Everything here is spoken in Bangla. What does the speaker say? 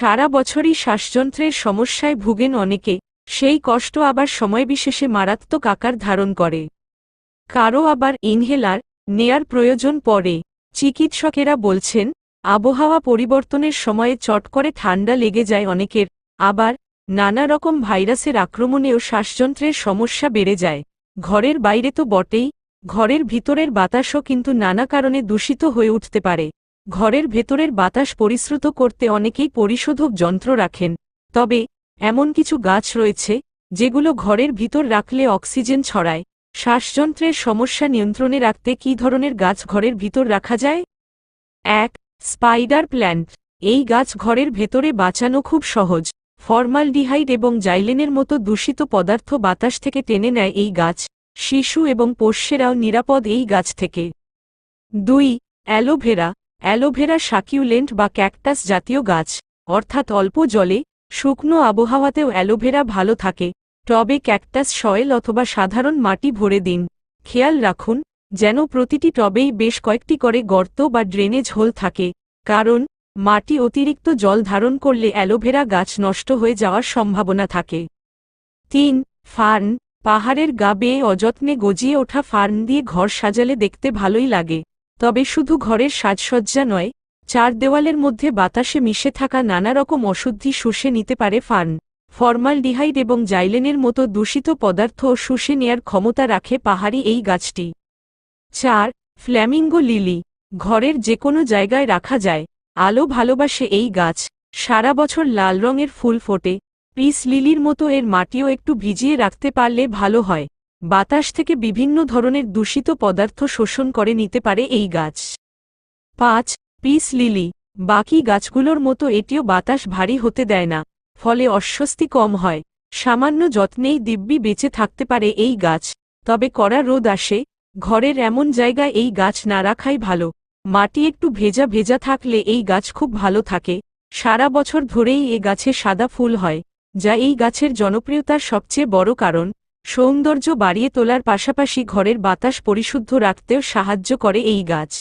সারা বছরই শ্বাসযন্ত্রের সমস্যায় ভুগেন অনেকে, সেই কষ্ট আবার সময়বিশেষে মারাত্মক আকার ধারণ করে। কারও আবার ইনহেলার নেয়ার প্রয়োজন পড়ে। চিকিৎসকেরা বলছেন, আবহাওয়া পরিবর্তনের সময়ে চট করে ঠান্ডা লেগে যায় অনেকের, আবার নানা রকম ভাইরাসের আক্রমণেও শ্বাসযন্ত্রের সমস্যা বেড়ে যায়। ঘরের বাইরে তো বটেই, ঘরের ভিতরের বাতাসও কিন্তু নানা কারণে দূষিত হয়ে উঠতে পারে। ঘরের ভেতরের বাতাস পরিশ্রুত করতে অনেকেই পরিশোধক যন্ত্র রাখেন। তবে, এমন কিছু গাছ রয়েছে, যেগুলো ঘরের ভিতর রাখলে অক্সিজেন ছড়ায়। শ্বাসযন্ত্রের সমস্যা নিয়ন্ত্রণে রাখতে কী ধরনের গাছ ঘরের ভিতর রাখা যায়? এক, স্পাইডার প্ল্যান্ট। এই গাছ ঘরের ভেতরে বাঁচানো খুব সহজ। ফর্মালডিহাইড এবং জাইলেনের মতো দূষিত পদার্থ বাতাস থেকে টেনে নেয় এই গাছ। শিশু এবং পোষ্যেরাও নিরাপদ এই গাছ থেকে। দুই, অ্যালোভেরা। অ্যালোভেরা সাকিউলেন্ট বা ক্যাকটাস জাতীয় গাছ, অর্থাৎ অল্প জলে, শুকনো আবহাওয়াতেও অ্যালোভেরা ভালো থাকে। টবে ক্যাকটাস সয়েল অথবা সাধারণ মাটি ভরে দিন। খেয়াল রাখুন, যেন প্রতিটি টবেই বেশ কয়েকটি করে গর্ত বা ড্রেনেজ হোল থাকে, কারণ মাটি অতিরিক্ত জল ধারণ করলে অ্যালোভেরা গাছ নষ্ট হয়ে যাওয়ার সম্ভাবনা থাকে। তিন, ফার্ন, পাহাড়ের গা বেয়ে অযত্নে গজিয়ে ওঠা ফার্ন দিয়ে ঘর সাজালে দেখতে ভালোই লাগে। তবে শুধু ঘরের সাজসজ্জা নয়, চার দেওয়ালের মধ্যে বাতাসে মিশে থাকা নানা রকম অশুদ্ধি শুষে নিতে পারে ফার্ন। ফর্মালডিহাইড এবং জাইলেনের মতো দূষিত পদার্থ শুষে নেয়ার ক্ষমতা রাখে পাহাড়ি এই গাছটি। চার, ফ্ল্যামিঙ্গো লিলি। ঘরের যে কোনো জায়গায় রাখা যায়। আলো ভালোবাসে এই গাছ। সারা বছর লাল রঙের ফুল ফোটে। পিস লিলির মতো এর মাটিও একটু ভিজিয়ে রাখতে পারলে ভালো হয়। বাতাস থেকে বিভিন্ন ধরনের দূষিত পদার্থ শোষণ করে নিতে পারে এই গাছ। পাঁচ, পিস লিলি। বাকি গাছগুলোর মতো এটিও বাতাস ভারী হতে দেয় না, ফলে অস্বস্তি কম হয়। সামান্য যত্নেই দিব্যি বেঁচে থাকতে পারে এই গাছ। তবে কড়া রোদ আসে, ঘরের এমন জায়গায় এই গাছ না রাখাই ভালো। মাটি একটু ভেজা ভেজা থাকলে এই গাছ খুব ভালো থাকে। সারা বছর ধরেই এ গাছে সাদা ফুল হয়, যা এই গাছের জনপ্রিয়তার সবচেয়ে বড় কারণ। সৌন্দর্য বাড়িয়ে তোলার পাশাপাশি ঘরের বাতাস পরিশুদ্ধ রাখতেও সাহায্য করে এই গাছ।